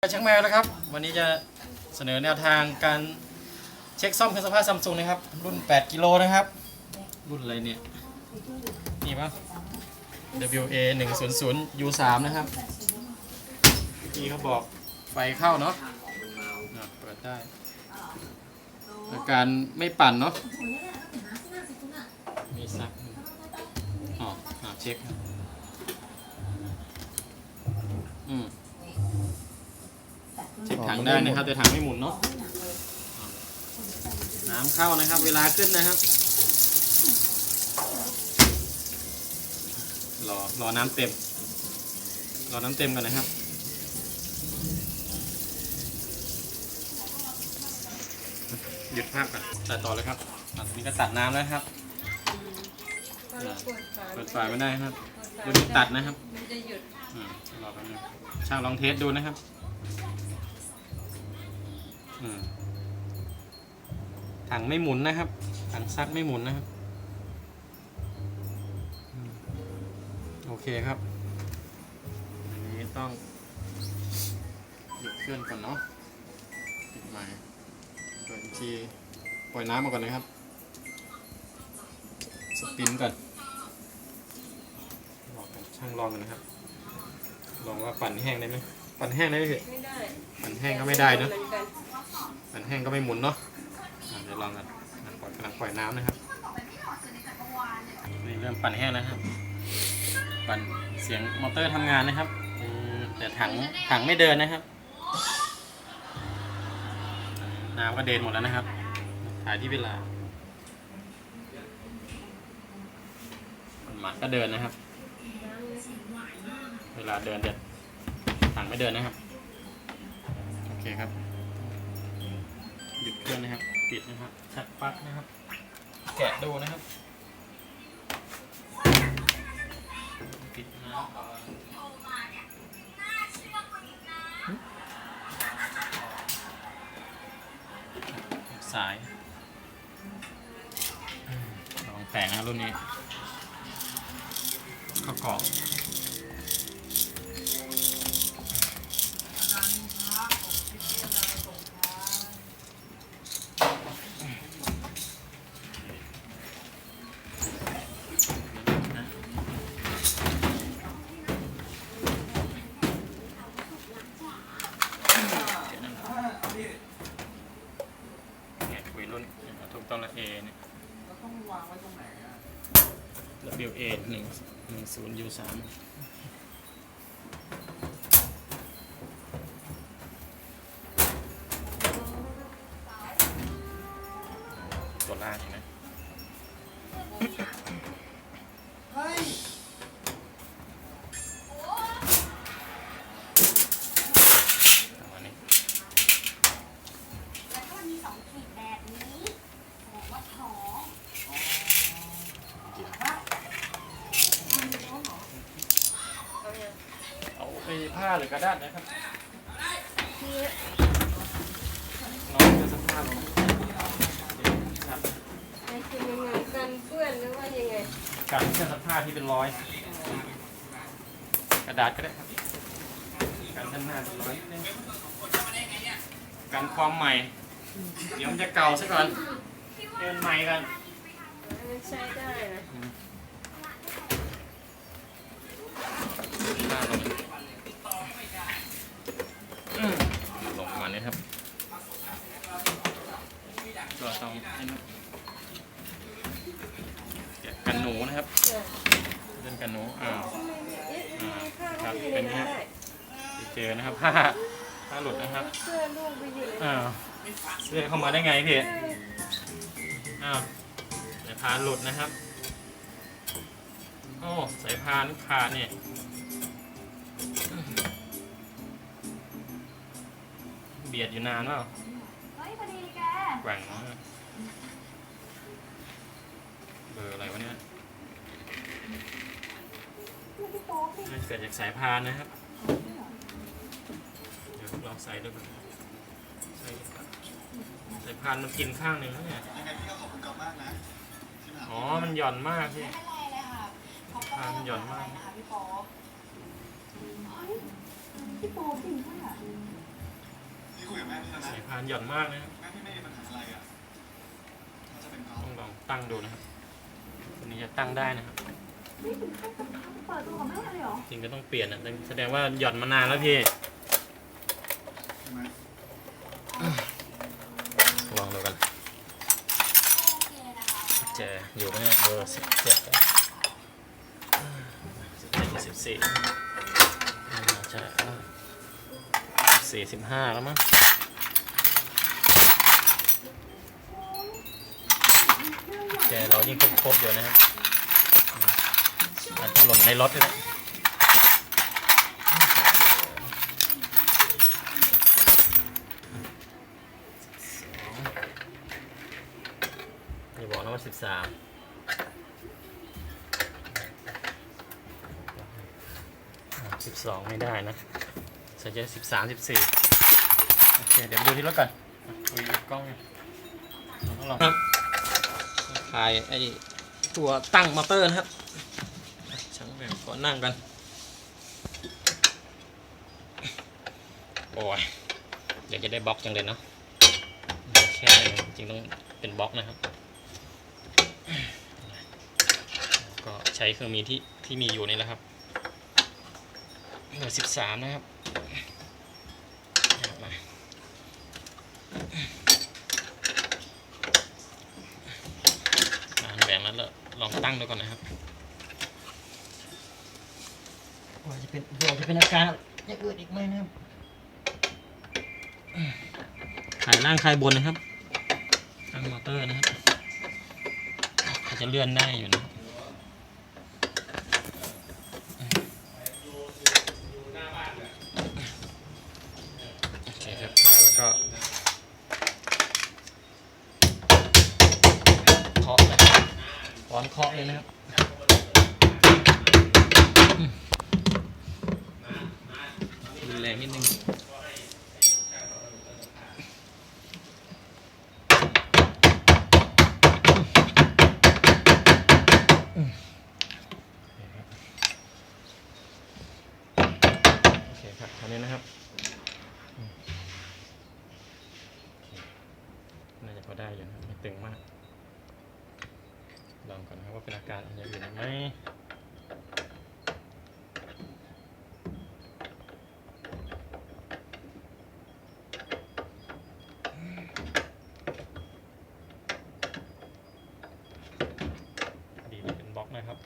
ช่างแมวนะครับ วันนี้จะเสนอแนวทางการเช็คซ่อมเครื่องซักผ้าซัมซุงนะครับ รุ่น 8 กิโลนะครับ รุ่นอะไรเนี่ย นี่ปะ WA 1 0 0 U 3นะครับที่เขาบอกไฟเข้าเนาะอะเปิดได้ อาการไม่ปั่นเนาะมีซักอ๋ออะเช็คครับอืม เช็คถั งได้นะครับแต่ถังไม่หมุนเนาะน้ำเข้านะครับ เวลาขึ้นนะครับ รอรอน้ำเต็ม รอน้ำเต็มก่อนนะครับหยุดภาพก่อนตัดต่อเลยครับอันนี้ก็ตัดน้ำแล้วครับเปิดฝาไม่ได้ครับดูนี่ตัดนะครับมันจะหยุดอ่ารอแป๊บนึงช่างลองเทสดูนะครับอืม ถังไม่หมุนนะครับ ถังซักไม่หมุนนะครับอโอเคครับ อันนี้ต้องหยุดเครื่องก่อนเนาะปิดใหม่เปิดอีกทีปล่อยน้ำมาก่อนนะครับ สปินก่อนบอกกับช่างลองกันนะครับ ลองว่าปั่นแห้งได้ไหม ปั่นแห้งได้ไหมพี่ไม่ได้ปั่นแห้งก็ไม่ได้เนอะเหมือนกันปั่นแห้งก็ไม่หมุนเนาะอะเดี๋ยวลองกันอะปล่อยกำลังปล่อยน้ำนะครับนี่เริ่มปั่นแห้งแล้วครับปั่นเสียงมอเตอร์ทำงานนะครับอืมแต่ถังถังไม่เดินนะครับ น้ำก็เดินหมดแล้วนะครับถ่ายที่เวลามันหมักก็เดินนะครับ เวลาเดินจะ ถังไม่เดินนะครับ โอเคครับ หยุดเครื่องนะครับ ปิดนะครับชักปลั๊กนะครับ แกะดูนะครับ ปิดนะสายลองแตกนะรุ่นนี้เข้ากล่อง W A หนึ่งหนึ่งศูนย์ U สามตัวล่างนะหม เฮ้ย ประมาณนี้ แล้วถ้ามันมีสองขีดแบบนี้แสดงว่าท้อง เอาอย่าง เอาไป ผ้าหรือกระดาษนะครับนี้น้องจะสักผ้าลงครับไอ้คือยังไงกันเปื้อนหรือว่ายังไงการเครื่องซักผ้าที่เป็นร้อย กระดาษก็ได้ครับการด้านหน้าเป็นร้อยนิดนึงการความใหม่ เดี๋ยวมันจะเก่าซะก่อนเดินใหม่กันมันใช้ได้นะอืม ลงประมาณนี้ครับ ก็ต้องให้มันแกะกันหนูนะครับเออเป็นกันหนูอ้าวทำไมเนี่ยเอ๊ะทำไมผ้าครัเขาบอยู่เป็ในนนั้นไงได้ไปเจอนะครับผ้าผ้าหลุดนะครับเสื้อลูกไปอยู่ในอ้าวเสื้อเข้ามาได้ไงพี่อ้าวสายพานหลุดนะครับโอ้สายพานขาดเนี่ย เบียดอยู่นานเปล่าเฮ้ยพอดีแกแกว่งมากเบอร์อะไรวะเนี่ยพี่โป๊กน่าจะเกิดจากสายพานนะครับ เดี๋ยวลองใส่ดูก่อนใส่สายพานมันกินข้างหนึ่งแล้วเนี่ย ยังไงพี่ก็ขอบคุณกลับมากนะที่มาอ๋อ มันหย่อนมากพี่ ไม่เป็นไรเลยค่ะเขาพานมันหย่อนมาก นะคะพี่โป๊กพี่โป๊กจริงป่ะ สายพานหย่อนมากนะครับงั้นพี่ไม่มีปัญหาอะไรอะถ้าจะเป็นเขาต้องลองตั้งดูนะครับตัวนี้จะตั้งได้นะครับนี่ถึงขั้นต้องเปิดตัวของแม่เลยเหรอจริงก็ต้องเปลี่ยนนะแสดงว่าหย่อนมานานแล้วพี่ใช่ไหมลองดูกันโอเคนะคะเจอยู่ไหมเนี่ยเบอร์สิบเจ็ดสิบเจ็ดสิบสี่ใช่ สี่สิบห้าแล้วมั้งแกเรายิ่งครบๆอยู่นะครับอาจจะหล่นในรถเลยนะอย่าบอกนะว่าสิบสามสิบสองไม่ได้นะ ใส่จะสิบสามสิบสี่โอเค เดี๋ยวไปดูที่รถก่อนคุยกล้องเนี่ยลองครับคลายไอตัวตั้งมอเตอร์นะครับช่างแบบก็นั่งกัน โอ้ยเดี๋ยวจะได้บล็อกจังเลยเนาะแค่นี้จริงๆต้องเป็นบล็อกนะครับ ก็ใช้เครื่องมีที่ที่มีอยู่นี่แหละครับเบอร์สิบสามนะครับเอามาอ่าน แบบนั้นแล้วลองตั้งดูก่อนนะครับว่าจะเป็นว่าจะเป็นอาการอย่างอื่นอีกไหมนะครับขายล่างขายบนนะครับตั้งมอเตอร์นะครับอาจจะเลื่อนได้อยู่นะครับ โอเคครับถ่ายแล้วก็เคาะเลยร้ อนเคาะเลยนะครับอืมรุนแรงนิดนึงอืมโอเคครับเท่านี้นะครับ น่าจะพอได้อยู่นะครับไม่ตึงมาก ลองก่อนนะครับว่าเป็น อาการอะไรอื่นไหมดีที่เป็นบล็อกนะครับ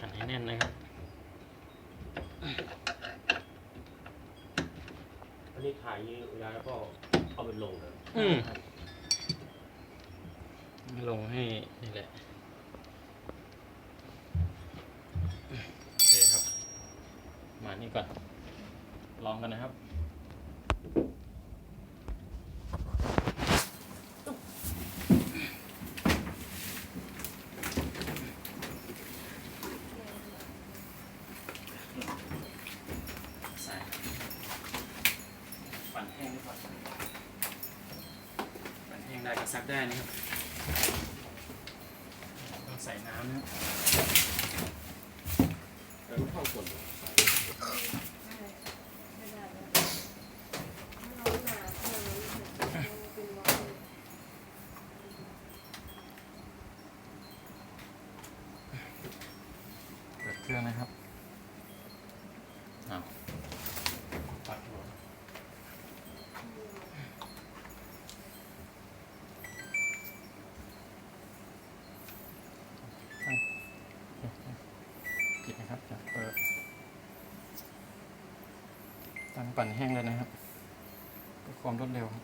ขันให้แน่นนะครับ อันนี้ถ่ายอยืนยาแล้วก็เอาไปลงเลย อืมลงให้นี่แหละโอเคครับ มานี่ก่อน ลองกันนะครับ ใส่ปั่นแห้งดีกว่าปั่นแห้ง ได้ก็ซักได้นะครับต้องใส่น้ำนะครับแต่ก็เข้าส่วนไม่ได้แล้วร้อนหนาขนาดนั้นเป็นร้อนเปิดเครื่องนะครับอ้าวปัดหัวตั้งปิดนะครับจะเปิด ตั้ง ปั่นแห้งเลยนะครับเพื่อความรวดเร็วครับ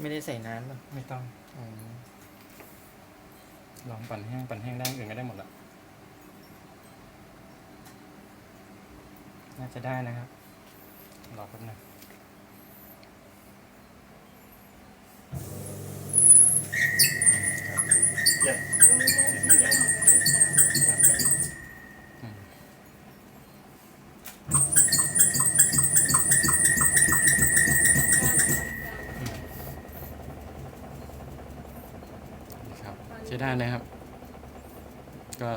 ไม่ได้ใส่น้ำป่ะไม่ต้องอ๋อลองปั่นแห้งปั่นแห้งได้อื่นก็ได้หมดละน่าจะได้นะครับ รอแป๊บนึงครั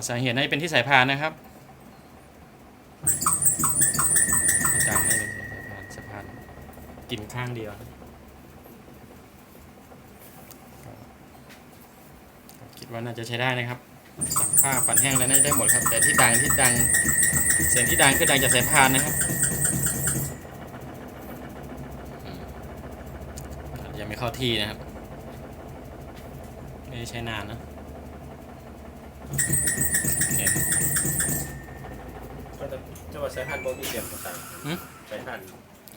สาเหตุน่าจะเป็นที่สายพานนะครับที่ตามให้เป็นสายพานสายพานกินข้างเดียวคิดว่าน่าจะใช้ได้นะครับซักผ้าปั่นแห้งแล้วน่าจะได้หมดครับ แต่ที่ดังที่ดังเสียงที่ดังคือดังจากสายพานนะครับยังไม่เข้าที่นะครับ ไม่ได้ใช้นานนะ เห็นก็จะจะว่าใช้พันธุ์บางทีเดียวกับใส่หืมใช้พันธุ์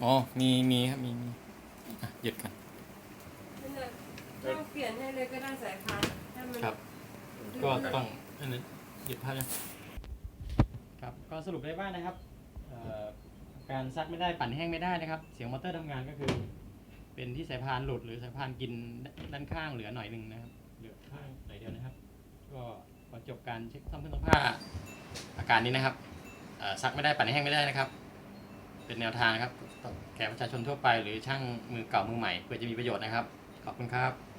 อ๋อ มีมีครับมีมีอะหยุดกันนั่นน่ะต้องเปลี่ยนให้เลยก็ได้สายพันธุ์ถ้ามัน ครับ ก็ต้องอันนั้นหยุดภาพยังครับก็สรุปได้ว่านะครับเอ่อการซักไม่ได้ปั่นแห้งไม่ได้นะครับ เสียงมอเตอร์ทำงานก็คือ เป็นที่สายพานหลุดหรือสายพานกินด้านข้างเหลือหน่อยหนึ่งนะครับเหลือข้างหน่อยเดียวนะครับ ก็ พอจบการเช็คซ่อมเครื่องซักผ้าอาการนี้นะครับซักไม่ได้ปั่นแห้งไม่ได้นะครับ เป็นแนวทางครับแก่ประชาชนทั่วไปหรือช่างมือเก่ามือใหม่เพื่อจะมีประโยชน์นะครับ ขอบคุณครับ